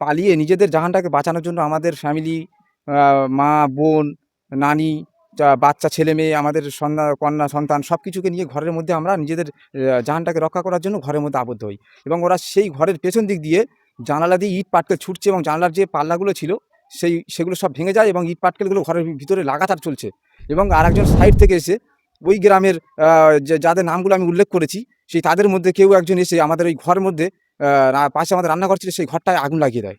পালিয়ে নিজেদের জাহানটাকে বাঁচানোর জন্য আমাদের ফ্যামিলি মা, বোন, নানি বাচ্চা, ছেলে, মেয়ে, আমাদের সন্ধ্যা কন্যা, সন্তান সব কিছুকে নিয়ে ঘরের মধ্যে আমরা নিজেদের জাহানটাকে রক্ষা করার জন্য ঘরের মধ্যে আবদ্ধ হই। এবং ওরা সেই ঘরের পেছন দিক দিয়ে জানালা দিয়ে ইট পাটকেল ছুটছে এবং জানালার যে পাল্লাগুলো ছিল, সেই, সেগুলো সব ভেঙে যায় এবং ইট পাটকেলগুলো ঘরের ভিতরে লাগাতার চলছে। এবং আরেকজন সাইড থেকে এসে ওই গ্রামের যাদের নামগুলো আমি উল্লেখ করেছি, সেই তাদের মধ্যে কেউ একজন এসে আমাদের ওই ঘরের মধ্যে পাশে আমাদের রান্নাঘর ছিল সেই ঘরটায় আগুন লাগিয়ে দেয়।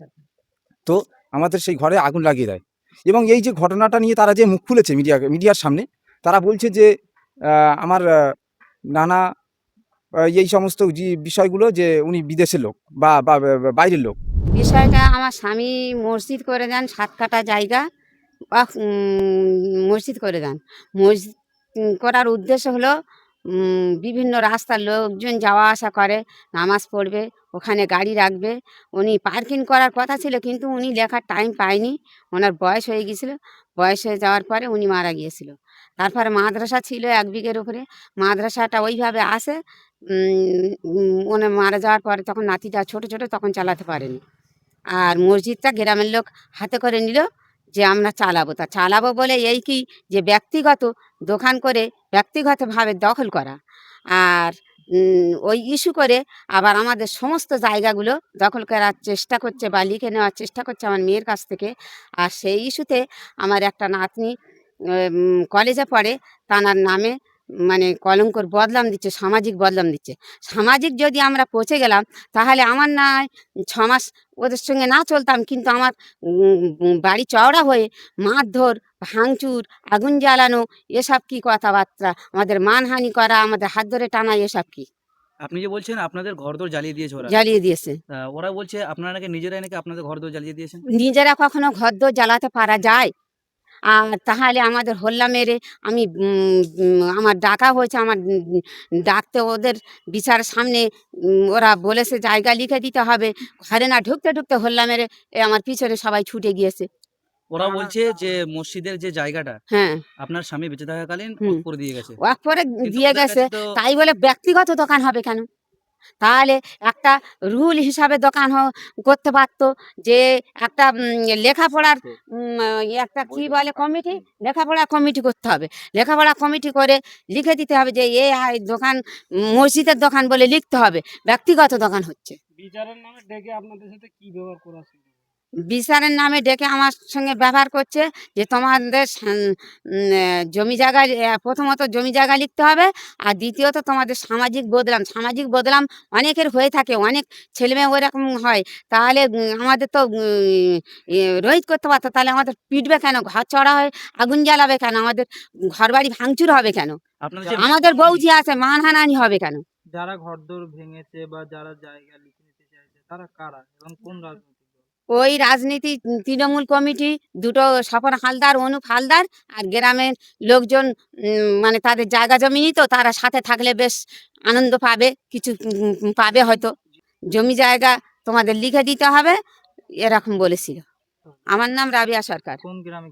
সরকার আমাদের সেই ঘরে আগুন লাগিয়ে দেয়। এবং এই যে ঘটনাটা নিয়ে তারা যে মুখ খুলেছে মিডিয়া মিডিয়ার সামনে তারা বলছে যে আমার নানা এই সমস্ত যে বিষয়গুলো যে উনি বিদেশের লোক বা বাইরের লোক। বিষয়টা আমার স্বামী মসজিদ করে দেন সাত কাটা জায়গা বা মসজিদ করে দেন। মসজিদ করার উদ্দেশ্য হলো বিভিন্ন রাস্তার লোকজন যাওয়া আসা করে, নামাজ পড়বে, ওখানে গাড়ি রাখবে। উনি পার্কিং করার কথা ছিল, কিন্তু উনি লেখার টাইম পায়নি। ওনার বয়স হয়ে গিয়েছিল। বয়স হয়ে যাওয়ার পরে উনি মারা গিয়েছিল। তারপরে মাদ্রাসা ছিল এক বিঘের উপরে। মাদ্রাসাটা ওইভাবে আসে উনি মারা যাওয়ার পরে তখন নাতিটা ছোট ছোট, তখন চালাতে পারেনি। আর মসজিদটা গ্রামের লোক হাতে করে নিল। যে আমরা চালাবো। তা চালাবো বলে এই কি? যে ব্যক্তিগত দোকান করে ব্যক্তিগতভাবে দখল করা। আর ওই ইস্যু করে আবার আমাদের সমস্ত জায়গাগুলো দখল করার চেষ্টা করছে বা লিখে নেওয়ার চেষ্টা করছে আমার মেয়ের কাছ থেকে। আর সেই ইস্যুতে আমার একটা নাতনি কলেজে পড়ে। তানার নামে মানে কলঙ্কর বদলাম দিচ্ছে সামাজিক বদলাম দিচ্ছে। সামাজিক যদি আমরা পৌঁছে গেলাম তাহলে আমার না হয় ছ মাস ওদের সঙ্গে না চলতাম কিন্তু আমার বাড়ি চওড়া হয়ে মারধর ভাঙচুর আগুন জ্বালানো এসব কি কথাবার্তা? আমাদের মানহানি করা আমাদের হাত ধরে টানা এসব কি? আপনি যে বলছেন আপনাদের ঘরদোর জ্বালিয়ে দিয়েছে ওরা। জ্বালিয়ে দিয়েছে। ওরা বলছে আপনারা নাকি নিজেরাই নাকি আপনাদের ঘরদোর জ্বালিয়ে দিয়েছেন? নিজেরা কখনো ঘরদোর জ্বালাতে পারা যায়? আর তাহলে আমাদের হল্লা মেরে আমি আমার ডাকা হয়েছে আমার ডাকতে ওদের বিচার সামনে ওরা বলেছে জায়গা লিখে দিতে হবে। ঘরে না ঢুকতে ঢুকতে হল্লা মেরে এ আমার পিছনে সবাই ছুটে গিয়েছে। ওরা বলছে যে মসজিদের যে জায়গাটা হ্যাঁ। আপনার স্বামী বেঁচে থাকাকালীন করে দিয়ে গেছে। ওয়াক করে দিয়ে গেছে। তাই বলে ব্যক্তিগত দোকান হবে কেন? তাহলে একটা রুল হিসাবে দোকান হ- করতে পারতো যে একটা লেখাপড়ার ইয়ে একটা কি বলে কমিটি? লেখাপড়া কমিটি করতে হবে। লেখাপড়া কমিটি করে লিখে দিতে হবে যে এ আই দোকান মসজিদের দোকান বলে লিখতে হবে। ব্যক্তিগত দোকান হচ্ছে। বিচারের নামে ডেকে আপনাদের সাথে কি ব্যবহার করা বিচারের নামে ডেকে আমার সঙ্গে ব্যবহার করছে যে তোমাদের জমি জায়গা প্রথমত জমি জায়গা লিখতে হবে আর দ্বিতীয়ত তোমাদের সামাজিক বদলাম। সামাজিক বদলাম অনেকের হয়ে থাকে অনেক ছেলেমেয়ে ওইরকম হয়। তাহলে আমাদের তো রোহিত করতে পারতো তাহলে আমাদের পিটবে কেন? ঘর চড়া হয়ে আগুন জ্বালাবে কেন? আমাদের ঘর বাড়ি ভাঙচুর হবে কেন? যে আমাদের বৌজি আছে মানহানানি হবে কেন? যারা ঘরদোর ভেঙেছে বা যারা জায়গা লিখে নিতে চাইছে তারা কারা এবং কোন রাজনৈতিক দল ওই রাজনীতি তৃণমূল কমিটি দুটো স্বপন হালদার অনুপ হালদার আর গ্রামের লোকজন মানে তাদের জায়গা জমি তো তারা সাথে থাকলে বেশ আনন্দ পাবে কিছু পাবে হয়তো। জমি জায়গা তোমাদের লিখে দিতে হবে এরকম বলেছিল। আমার নাম রাবিয়া সরকার। কোন গ্রামে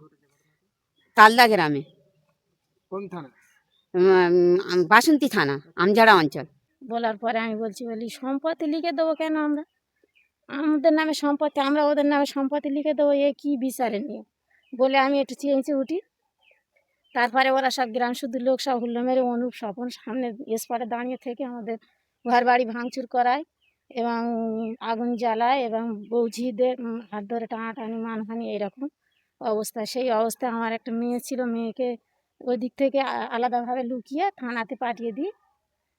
তালদা গ্রামে। কোন থানা? বাসন্তী থানা আমজাড়া অঞ্চল। বলার পরে আমি বলছি বলি সম্পত্তি লিখে দেবো কেন আমরা? আমাদের নামে সম্পত্তি, আমরা ওদের নামে সম্পত্তি লিখে দেবো, এ কী বিচারে নিয়ে বলে আমি একটু চেয়েছি উঠি। তারপরে ওরা সব গ্রাম শুদ্ধ লোক সব হুল্লো মেরে অনুপ স্বপন সামনে স্পটে দাঁড়িয়ে থেকে আমাদের ঘর বাড়ি ভাঙচুর করায় এবং আগুন জ্বালায় এবং বৌঝিদের হাত ধরে টানাটানি, মানহানি এরকম অবস্থা। সেই অবস্থায় আমার একটা মেয়ে ছিল, মেয়েকে ওই দিক থেকে আলাদাভাবে লুকিয়ে থানাতে পাঠিয়ে দিই।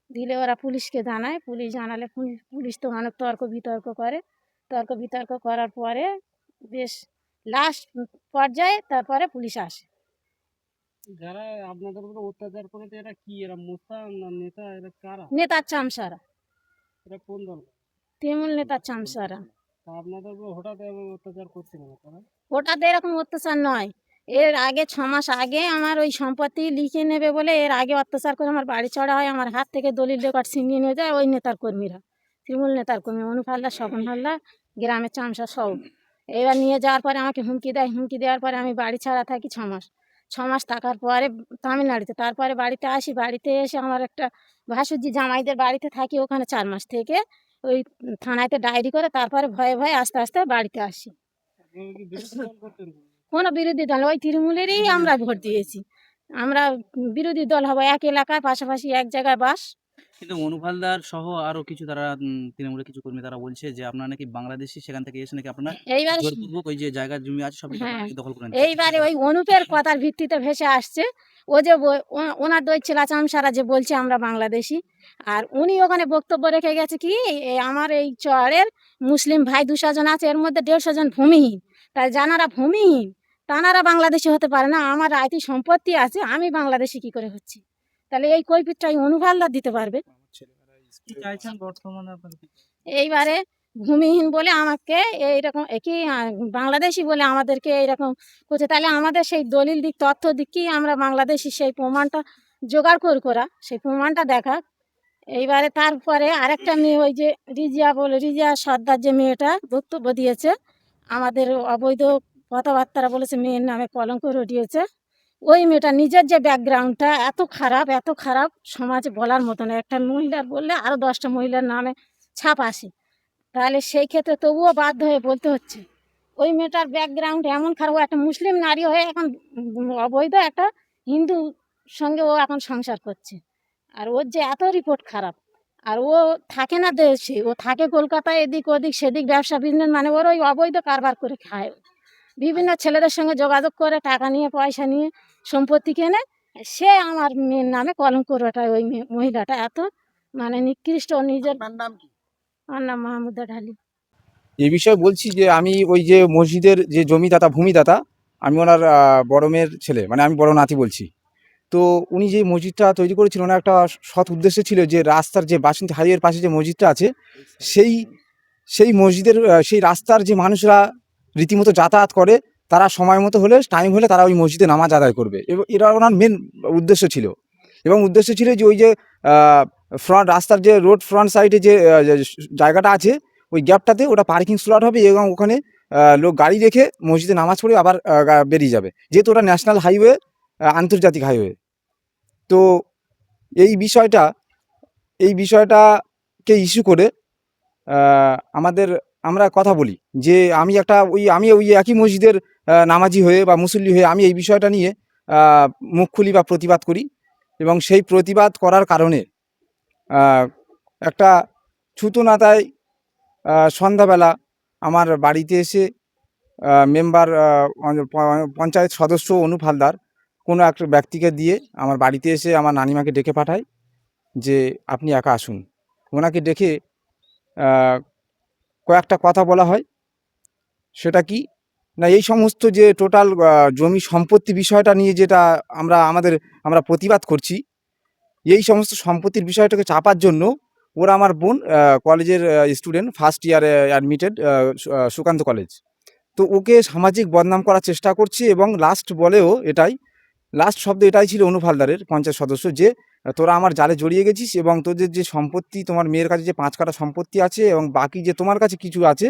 দিলে ওরা পুলিশকে জানায়, পুলিশ জানালে পুলিশ তো অনেক তর্ক বিতর্ক করে। তর্ক বিতর্ক করার পরে বেশ লাস্ট পর্যায়ে তারপরে পুলিশ আসে। যারা আপনাদের উপরে অত্যাচার করেছে এরা কি? এরা মোস্তা না নেতা? এরা কারা? নেতার চামসারা এরা কোন দল? তৃণমূল নেতার চামসারা আপনাদের উপরে হঠাৎ এমন অত্যাচার করছে কেন তারা? ওটাতে এরকম অত্যাচার নয়। এর আগে ছ মাস আগে আমার ওই সম্পত্তি লিখে নেবে বলে এর আগে অত্যাচার করে আমার বাড়ি চড়া হয় আমার হাত থেকে দলিল রেকর্ড ছিনিয়ে নিয়ে যায় ওই নেতার কর্মীরা। তৃণমূল নেতার কর্মী অনুপ হালদার স্বপন হালদার গ্রামের চামসা সব। এবার নিয়ে যাওয়ার পরে আমাকে হুমকি দেয় হুমকি দেওয়ার পরে আমি বাড়ি ছাড়া থাকি ছ মাস। ছ মাস থাকার পরে তামিলনাড়ুতে তারপরে বাড়িতে আসি বাড়িতে এসে আমার একটা ভাসুজি জামাইদের বাড়িতে থাকি ওখানে চার মাস থেকে। ওই থানাতে ডায়েরি করে তারপরে ভয়ে ভয়ে আস্তে আস্তে বাড়িতে আসি। কোনো বিরোধী দল ওই তৃণমূলেরই আমরা ভোট দিয়েছি। আমরা বিরোধী দল হব এক এলাকায় পাশাপাশি এক জায়গায় বাস। কিন্তু অনুফালদার সহ আরও কিছু তারা উম, তৃণমূলের কিছু কর্মী তারা বলছে যে আপনারা নাকি বাংলাদেশি সেখান থেকে এসে নাকি আপনারা এইবারে জোরপূর্বক ওই যে জায়গা জমি আছে সব হ্যাঁ। দখল করে এইবারে ওই অনুপের কথার ভিত্তিতে ভেসে আসছে। ও যে ও- ওনার দই চেলাচামসারা যে বলছে আমরা বাংলাদেশি। আর উনি ওখানে বক্তব্য রেখে গেছে কি আমার এই চরের মুসলিম ভাই দুশো জন আছে এর মধ্যে দেড়শো জন ভূমিহীন। তাই জানারা ভূমিহীন। তানারা বাংলাদেশি হতে পারে না আমার আইতি সম্পত্তি আছে আমি বাংলাদেশি কি করে হচ্ছি? তাহলে এই কৈফিকটা এই অনুভালদার দিতে পারবে। এইবারে ভূমিহীন বলে আমাকে এইরকম কি বাংলাদেশি বলে আমাদেরকে এইরকম করছে। তাহলে আমাদের সেই দলিল দিক তথ্য দিক কি আমরা বাংলাদেশি সেই প্রমাণটা জোগাড় করে করা সেই প্রমাণটা দেখা। এইবারে তারপরে আরেকটা মেয়ে ওই যে রিজিয়া বলে রিজিয়া সর্দার যে মেয়েটা বক্তব্য দিয়েছে আমাদের অবৈধ কথাবার্তারা বলেছে মেয়ের নামে কলঙ্ক রটিয়েছে। ওই মেয়েটা নিজের যে ব্যাকগ্রাউন্ডটা এত খারাপ এত খারাপ সমাজ বলার মতো না। একটা মহিলার বললে আরও দশটা মহিলার নামে ছাপ আসে। তাহলে সেই ক্ষেত্রে তবুও বাধ্য হয়ে বলতে হচ্ছে, ওই মেয়েটার ব্যাকগ্রাউন্ড এমন খারাপ একটা মুসলিম নারী হয়ে এখন অবৈধ একটা হিন্দু সঙ্গে ও এখন সংসার করছে। আর ওর যে এত রিপোর্ট খারাপ, আর ও থাকে না দেশে, ও থাকে কলকাতায় এদিক ওদিক সেদিক ব্যবসা বিজনেস মানে ওর ওই অবৈধ কারবার করে খায়। বিভিন্ন ছেলেদের সঙ্গে যোগাযোগ করে টাকা নিয়ে পয়সা নিয়ে সম্পত্তি কেনে সে আমার মেয়ের নামে কলঙ্ক রটায় ওই মেয়ে- মহিলাটা এত মানে নিকৃষ্ট নিজের আমার নাম মাহমুদা ঢালি। এই বিষয়ে বলছি যে আমি ওই যে মসজিদের যে জমিদাতা ভূমিদাতা আমি ওনার বড় মেয়ের ছেলে মানে আমি বড় নাতি বলছি। তো উনি যে মসজিদটা তৈরি করেছিলেন ওনার একটা সৎ উদ্দেশ্য ছিল যে রাস্তার যে বাসন্তী হাইওয়ের পাশে যে মসজিদটা আছে সেই সেই মসজিদের সেই রাস্তার যে মানুষরা রীতিমতো যাতায়াত করে, তারা সময় মতো হলে টাইম হলে তারা ওই মসজিদে নামাজ আদায় করবে। এবং এটা ওনার মেন উদ্দেশ্য ছিল। এবং উদ্দেশ্য ছিল যে ওই যে ফ্রন্ট রাস্তার যে রোড ফ্রন্ট সাইডে যে জায়গাটা আছে, ওই গ্যাপটাতে ওটা পার্কিং স্লট হবে এবং ওখানে লোক গাড়ি রেখে মসজিদে নামাজ পড়ে আবার বেরিয়ে যাবে। যেহেতু ওটা ন্যাশনাল হাইওয়ে আন্তর্জাতিক হাইওয়ে তো এই বিষয়টা, এই বিষয়টাকে ইস্যু করে আমাদের আমরা কথা বলি যে আমি একটা ওই, আমি ওই একই মসজিদের নামাজি হয়ে বা মুসল্লি হয়ে আমি এই বিষয়টা নিয়ে মুখ খুলি বা প্রতিবাদ করি এবং সেই প্রতিবাদ করার কারণে একটা ছুতোনাতায় সন্ধ্যাবেলা আমার বাড়িতে এসে মেম্বার পঞ্চায়েত সদস্য অনুপ হালদার কোনো একটা ব্যক্তিকে দিয়ে আমার বাড়িতে এসে আমার নানিমাকে ডেকে পাঠায় যে, আপনি একা আসুন। ওনাকে ডেকে কয়েকটা কথা বলা হয়। সেটা কি? না, এই সমস্ত যে টোটাল জমি সম্পত্তি বিষয়টা নিয়ে যেটা আমরা, আমাদের, আমরা প্রতিবাদ করছি, এই সমস্ত সম্পত্তির বিষয়টাকে চাপার জন্য ওরা আমার বোন কলেজের স্টুডেন্ট ফার্স্ট ইয়ারে অ্যাডমিটেড সুকান্ত কলেজ তো ওকে সামাজিক বদনাম করার চেষ্টা করছে এবং লাস্ট বলেও এটাই লাস্ট শব্দ এটাই ছিল অনুফালদারের পঞ্চায়েত সদস্য, যে তোরা আমার জালে জড়িয়ে গেছিস এবং তোদের যে সম্পত্তি তোমার মেয়ের কাছে যে পাঁচ কাটা সম্পত্তি আছে এবং বাকি যে তোমার কাছে কিছু আছে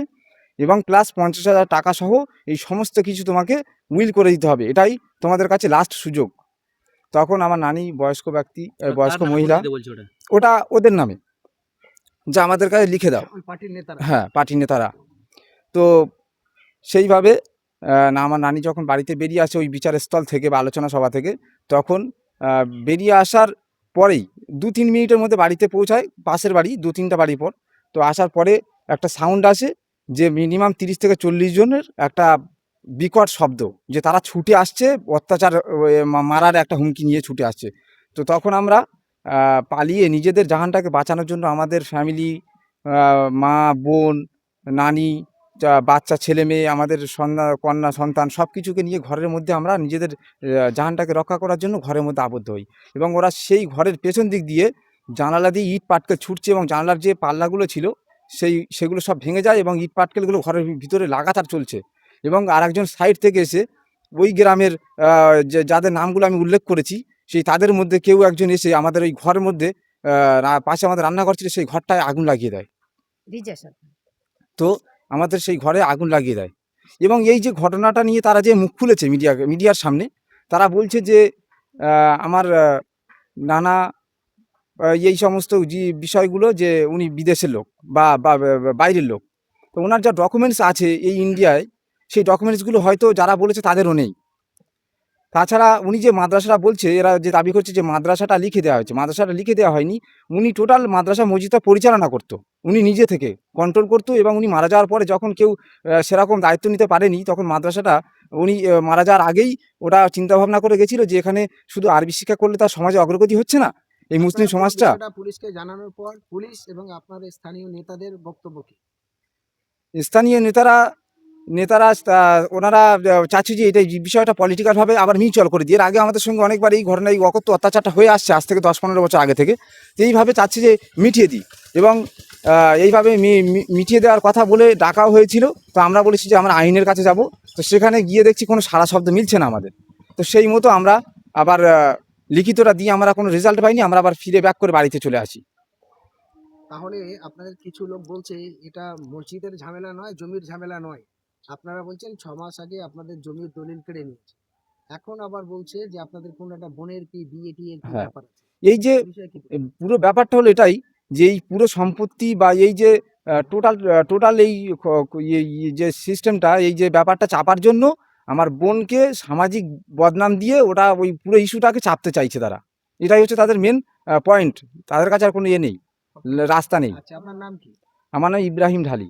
এবং প্লাস পঞ্চাশ হাজার টাকা সহ এই সমস্ত কিছু তোমাকে উইল করে দিতে হবে। এটাই তোমাদের কাছে লাস্ট সুযোগ। তখন আমার নানি বয়স্ক ব্যক্তি বয়স্ক মহিলা ওটা। ওদের নামে যা আমাদের কাছে লিখে দাও। পার্টির নেতারা। হ্যাঁ পার্টি নেতারা। তো সেইভাবে না আমার নানি যখন বাড়িতে বেরিয়ে আসে ওই বিচারের স্থল থেকে বা আলোচনা সভা থেকে তখন বেরিয়ে আসার পরেই দু তিন মিনিটের মধ্যে বাড়িতে পৌঁছায়, পাশের বাড়ি দু তিনটা বাড়ি পর। তো আসার পরে একটা সাউন্ড আসে যে মিনিমাম তিরিশ থেকে চল্লিশ জনের একটা বিকট শব্দ, যে তারা ছুটে আসছে, অত্যাচার মারার একটা হুমকি নিয়ে ছুটে আসছে। তো তখন আমরা পালিয়ে নিজেদের জাহানটাকে বাঁচানোর জন্য আমাদের ফ্যামিলি মা, বোন, নানি বাচ্চা ছেলে মেয়ে আমাদের সন্ধ্যা কন্যা সন্তান সব কিছুকে নিয়ে ঘরের মধ্যে আমরা নিজেদের জাহানটাকে রক্ষা করার জন্য ঘরের মধ্যে আবদ্ধ হই। এবং ওরা সেই ঘরের পেছন দিক দিয়ে জানালা দিয়ে ইট পাটকেল ছুটছে এবং জানালার যে পাল্লাগুলো ছিল সেই সেগুলো সব ভেঙে যায় এবং ইট পাটকেলগুলো ঘরের ভিতরে লাগাতার চলছে। এবং আরেকজন সাইড থেকে এসে ওই গ্রামের যে যাদের নামগুলো আমি উল্লেখ করেছি সেই তাদের মধ্যে কেউ একজন এসে আমাদের ওই ঘরের মধ্যে পাশে আমাদের রান্নাঘর ছিল সেই ঘরটায় আগুন লাগিয়ে দেয়। তো আমাদের সেই ঘরে আগুন লাগিয়ে দেয়। এবং এই যে ঘটনাটা নিয়ে তারা যে মুখ খুলেছে মিডিয়া, মিডিয়ার সামনে, তারা বলছে যে আমার নানা এই সমস্ত যে বিষয়গুলো যে উনি বিদেশের লোক বা- বাইরের লোক। তো ওনার যা ডকুমেন্টস আছে এই ইন্ডিয়ায় সেই ডকুমেন্টসগুলো হয়তো যারা বলেছে তাদেরও নেই। তাছাড়া উনি যে মাদ্রাসাটা বলছে এরা যে দাবি করছে যে মাদ্রাসাটা লিখে দেওয়া হয়েছে মাদ্রাসাটা লিখে দেওয়া হয়নি উনি টোটাল মাদ্রাসা মসজিদটা পরিচালনা করতো। উনি নিজে থেকে কন্ট্রোল করতো এবং উনি মারা যাওয়ার পরে যখন কেউ সেরকম দায়িত্ব নিতে পারেনি তখন মাদ্রাসাটা উনি মারা যাওয়ার আগেই ওটা চিন্তাভাবনা করে গেছিল যে এখানে শুধু আরবি শিক্ষা করলে তার সমাজে অগ্রগতি হচ্ছে না? এই মুসলিম সমাজটা পুলিশকে জানানোর পর পুলিশ এবং আপনার স্থানীয় নেতাদের বক্তব্য কি? স্থানীয় নেতারা নেতারা ওনারা চাচ্ছে যে এটা বিষয়টা পলিটিক্যালভাবে আবার মিউচুয়াল করে দিয়ে। আগে আমাদের সঙ্গে অনেকবার এই ঘটনা, এই অকথ্য অত্যাচারটা হয়ে আসছে আজ থেকে দশ পনেরো বছর আগে থেকে। তো এইভাবে চাচ্ছে যে মিটিয়ে দিই এবং এইভাবে মিটিয়ে দেওয়ার কথা বলে ডাকাও হয়েছিল। তো আমরা বলেছি যে আমরা আইনের কাছে যাব। তো সেখানে গিয়ে দেখছি কোনো সারা শব্দ মিলছে না আমাদের। তো সেই মতো আমরা আবার লিখিতটা দিয়ে আমরা কোনো রেজাল্ট পাইনি। আমরা আবার ফিরে ব্যাক করে বাড়িতে চলে আসি। তাহলে আপনাদের কিছু লোক বলছে, এটা মসজিদের ঝামেলা নয়, জমির ঝামেলা নয়। আপনারা বলছেন ছ মাস আগে আপনাদের জমির দলিল কেড়ে নিয়েছে। এখন আবার বলছে যে আপনাদের কোন একটা বোনের কি বিয়ে টিয়ে কি হ্যাঁ। ব্যাপার আছে? এই যে পুরো ব্যাপারটা হলো এটাই যে এই পুরো সম্পত্তি বা এই যে টোটাল টোটাল এই এই এই যে সিস্টেমটা এই যে ব্যাপারটা চাপার জন্য আমার বোনকে সামাজিক বদনাম দিয়ে ওটা ওই পুরো ইস্যুটাকে চাপতে চাইছে তারা। এটাই হচ্ছে তাদের মেন পয়েন্ট তাদের কাছে আর কোনো ইয়ে নেই। রাস্তা নেই। আচ্ছা আপনার নাম কি? আমার নাম ইব্রাহিম ঢালি।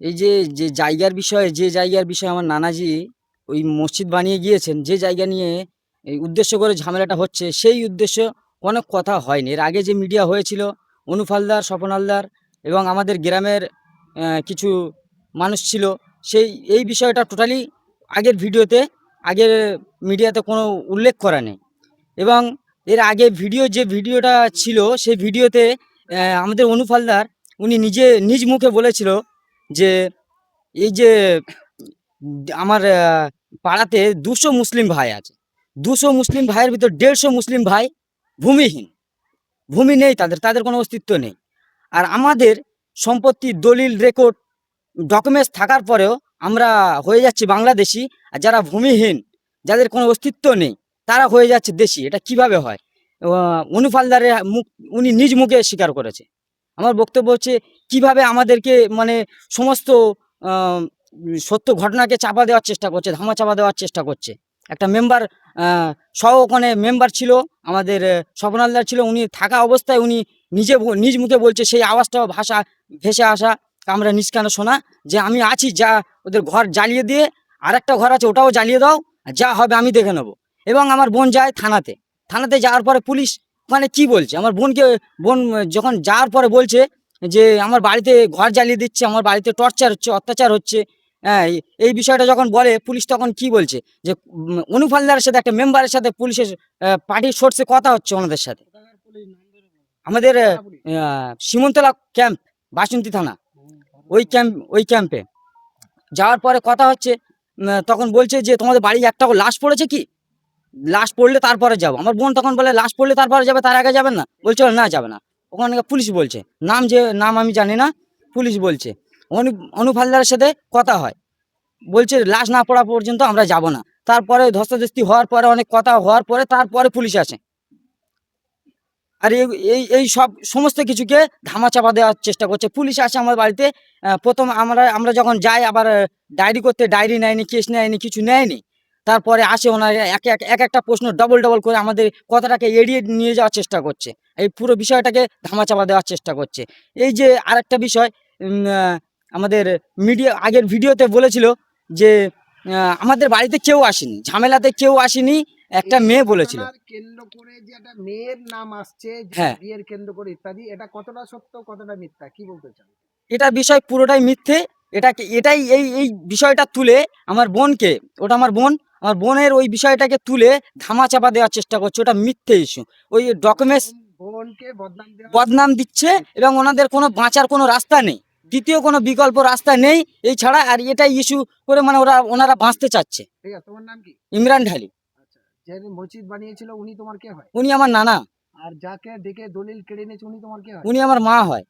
এই যে যে জায়গার বিষয়ে, যে জায়গার বিষয়ে আমার নানাজি ওই মসজিদ বানিয়ে গিয়েছেন, যে জায়গা নিয়ে এই উদ্দেশ্য করে ঝামেলাটা হচ্ছে, সেই উদ্দেশ্য অনেক কথা হয়নি। এর আগে যে মিডিয়া হয়েছিল অনুপ হালদার স্বপন হালদার এবং আমাদের গ্রামের কিছু মানুষ ছিল, সেই, এই বিষয়টা টোটালি আগের ভিডিওতে, আগের মিডিয়াতে কোনো উল্লেখ করা নেই। এবং এর আগে ভিডিও, যে ভিডিওটা ছিল, সেই ভিডিওতে আমাদের অনুফালদার উনি নিজে, নিজ মুখে বলেছিল যে, এই যে, আমার পাড়াতে দুশো মুসলিম ভাই আছে। দুশো মুসলিম ভাইয়ের ভিতর দেড়শো মুসলিম ভাই ভূমিহীন। ভূমি নেই তাদের তাদের কোনো অস্তিত্ব নেই। আর আমাদের সম্পত্তি, দলিল রেকর্ড ডকুমেন্টস থাকার পরেও আমরা হয়ে যাচ্ছি বাংলাদেশি। আর যারা ভূমিহীন, যাদের কোনো অস্তিত্ব নেই, তারা হয়ে যাচ্ছে দেশি। এটা কীভাবে হয়? অনুফালদারের মুখ, উনি নিজ মুখে স্বীকার করেছে। আমার বক্তব্য হচ্ছে কীভাবে আমাদেরকে মানে সমস্ত সত্য ঘটনাকে চাপা দেওয়ার চেষ্টা করছে ধামা চাপা দেওয়ার চেষ্টা করছে। একটা মেম্বার সহ ওখানে মেম্বার ছিল আমাদের আহ, স্বপন ছিল উনি থাকা অবস্থায় উনি নিজে নিজ মুখে বলছে সেই আওয়াজটাও ভাষা ভেসে আসা আমরা নিজ কানে শোনা যে আমি আছি যা ওদের ঘর জ্বালিয়ে দিয়ে আরেকটা ঘর আছে ওটাও জ্বালিয়ে দাও যা হবে আমি দেখে নেব। এবং আমার বোন যায় থানাতে। থানাতে যাওয়ার পরে পুলিশ মানে কি বলছে? আমার বোনকে, বোন যখন যাওয়ার পরে বলছে যে, আমার বাড়িতে ঘর জ্বালিয়ে দিচ্ছে, আমার বাড়িতে টর্চার হচ্ছে, অত্যাচার হচ্ছে হ্যাঁ এই- বিষয়টা যখন বলে, পুলিশ তখন কি বলছে? যে অনুপ সাথে একটা মেম্বারের সাথে পুলিশের পার্টির সোর্সে কথা হচ্ছে ওনাদের সাথে। আমাদের সীমন্তলা ক্যাম্প, বাসন্তী থানা, ওই ক্যাম্প, ওই ক্যাম্পে। যাওয়ার পরে কথা হচ্ছে তখন বলছে যে, তোমাদের বাড়ি একটা লাশ পড়েছে কি? লাশ পড়লে তারপরে যাব। আমার বোন তখন বলে, লাশ পড়লে তারপরে যাবে, তার আগে যাবেন না? বলছে, না, যাবে না। ওখানে পুলিশ বলছে, নাম যে, নাম আমি জানি না। পুলিশ বলছে অনুপ অনুপ হালদারের সাথে কথা হয়। বলছে, লাশ না পড়া পর্যন্ত আমরা যাব না। তারপরে ধস্তাধস্তি হওয়ার পরে, অনেক কথা হওয়ার পরে, তারপরে পুলিশ আসে। আর এই এই সব সমস্ত কিছুকে ধামাচাপা দেওয়ার চেষ্টা করছে। পুলিশ আসে আমার বাড়িতে প্রথম আমরা আমরা যখন যাই, আবার ডায়েরি করতে, ডায়েরি নেয়নি, কেস নেয়নি, কিছু নেয়নি। তারপরে আসে ওনার এক এক এক একটা প্রশ্ন ডবল ডবল করে আমাদের কথাটাকে এড়িয়ে নিয়ে যাওয়ার চেষ্টা করছে। এই পুরো বিষয়টাকে ধামাচাপা দেওয়ার চেষ্টা করছে। এই যে আরেকটা বিষয় আমাদের মিডিয়া আগের ভিডিওতে বলেছিল যে আমাদের বাড়িতে কেউ আসেনি ঝামেলাতে কেউ আসেনি একটা মেয়ে বলেছিল। কেন্দ্র করে যে একটা মেয়ের নাম আসছে হ্যাঁ। বিয়ের কেন্দ্র করে ইত্যাদি এটা কতটা সত্য কতটা মিথ্যা কি বলতে চান? এটা বিষয় পুরোটাই মিথ্যে এটাকে এটাই এই এই বিষয়টা তুলে আমার বোনকে ওটা আমার বোন আমার বোনের ওই বিষয়টাকে তুলে ধামাচাপা দেওয়ার চেষ্টা করছে ওটা মিথ্যে ইস্যু ওই ডকুমেন্টস বোনকে বদনাম দিচ্ছে এবং ওনাদের কোনো বাঁচার কোনো রাস্তা নেই। দ্বিতীয় কোনো বিকল্প রাস্তা নেই এই ছাড়া আর এটাই ইস্যু করে মানে ওরা ওনারা বাঁচতে চাচ্ছে। ঠিক আছে তোমার নাম কি? ইমরান ঢালি। আচ্ছা যে মসজিদ বানিয়েছিল উনি তোমার কে হয়? উনি আমার নানা। আর যাকে ডেকে দলিল কেড়ে নিয়েছে উনি তোমার কে হয়? উনি আমার মা হয়।